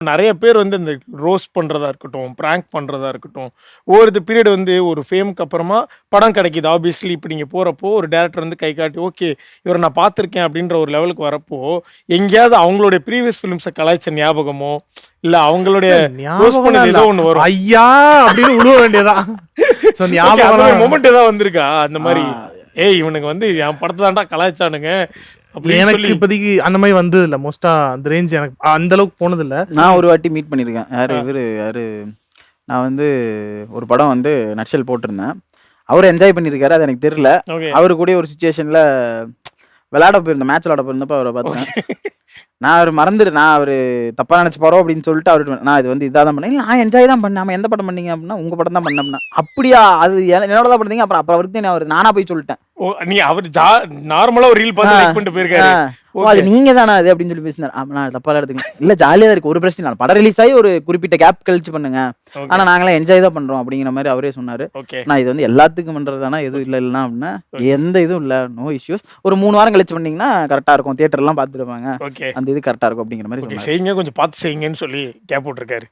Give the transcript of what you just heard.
நிறைய பேர் வந்து இந்த ரோஸ்ட் பண்றதா இருக்கட்டும் பிராங்க் பண்றதா இருக்கட்டும் ஒவ்வொரு பீரியட் வந்து ஒரு ஃபேமுக்கு அப்புறமா படம் கிடைக்குது. ஆப்வியஸ்லி இப்போ நீங்க போறப்போ ஒரு டேரக்டர் வந்து கை காட்டி ஓகே இவரை நான் பார்த்துருக்கேன் அப்படின்ற ஒரு லெவலுக்கு வரப்போ எங்கேயாவது அவங்களுடைய ப்ரீவியஸ் ஃபிலிம்ஸை கலாய்ச்ச ஞாபகமோ இல்ல அவங்களுடைய ஏதோ ஒண்ணு வரும். ஐயா! அப்படின்னு உழுவ வேண்டியதான் மொமெண்ட் ஏதாவது வந்திருக்கா? அந்த மாதிரி ஏய் இவனுங்க வந்து என் படத்தை தான்டா கலாய்ச்சானுங்க. எனக்கு இப்போதைக்கு அந்த மாதிரி வந்தது இல்ல மோஸ்டா அந்த ரேஞ்ச் எனக்கு அந்த அளவுக்கு போனது இல்ல நான் ஒரு வாட்டி மீட் பண்ணியிருக்கேன். யாரு இவரு யாரு? நான் வந்து ஒரு படம் வந்து நட்சல் போட்டிருந்தேன். அவர் என்ஜாய் பண்ணியிருக்காரு அது எனக்கு தெரியல. அவரு கூட ஒரு சுச்சுவேஷன்ல விளையாட போயிருந்தேன். மேட்ச் விளையாட போயிருந்தப்ப அவரை பார்த்தேன். நான் அவர் மறந்துடு நான் அவர் தப்பா நினைச்சு போறோம் அப்படின்னு சொல்லிட்டு அவர்கிட்ட நான் இது வந்து இதாக தான் பண்ணேன் நான் என்ஜாய் தான் பண்ணேன். எந்த படம் பண்ணீங்க அப்படின்னா உங்க படம் தான் பண்ணேன் அப்படின்னா. அப்படியா? அது என- என்னோட தான் பண்ணீங்க. அப்புறம் அப்புறம் அவருக்கு நான் அவர் நானா போய் சொல்லிட்டேன். நீ அவர் ஜா நார்மலா ஒரு ரீல் பார்த்து. லைக் பண்ணிட்டு போயிருக்காரு. ஓ, அது நீங்க தானா அது அப்படின்னு சொல்லி பேசினார். ஆமா, நான் தப்பா எடுத்துக்கேன் இல்ல ஜாலியா இருக்கு ஒரு பிரச்சனை படம் ரிலீஸ் ஆகி ஒரு குறிப்பிட்ட கேப் கழிச்சு பண்ணுங்க. ஆனா நாங்களாம் என்ஜாய் தான் பண்றோம் அப்படிங்கிற மாதிரி அவரே சொன்னாரு. நான் இது வந்து எல்லாத்துக்கும் பண்றதுதானா எதுவும் இல்ல இல்லைன்னா அப்படின்னா எந்த இதுவும் இல்ல. நோ இஷ்யூஸ் ஒரு மூணு வாரம் கழிச்சு பண்ணீங்கன்னா கரெக்டா இருக்கும். தியேட்டர் எல்லாம் பார்த்துருப்பாங்க ஓகே அந்த இது கரெக்டா இருக்கும் அப்படிங்கிற மாதிரி செய்யுங்க கொஞ்சம் பார்த்து செய்யுங்கன்னு சொல்லி கேப் போட்டிருக்காரு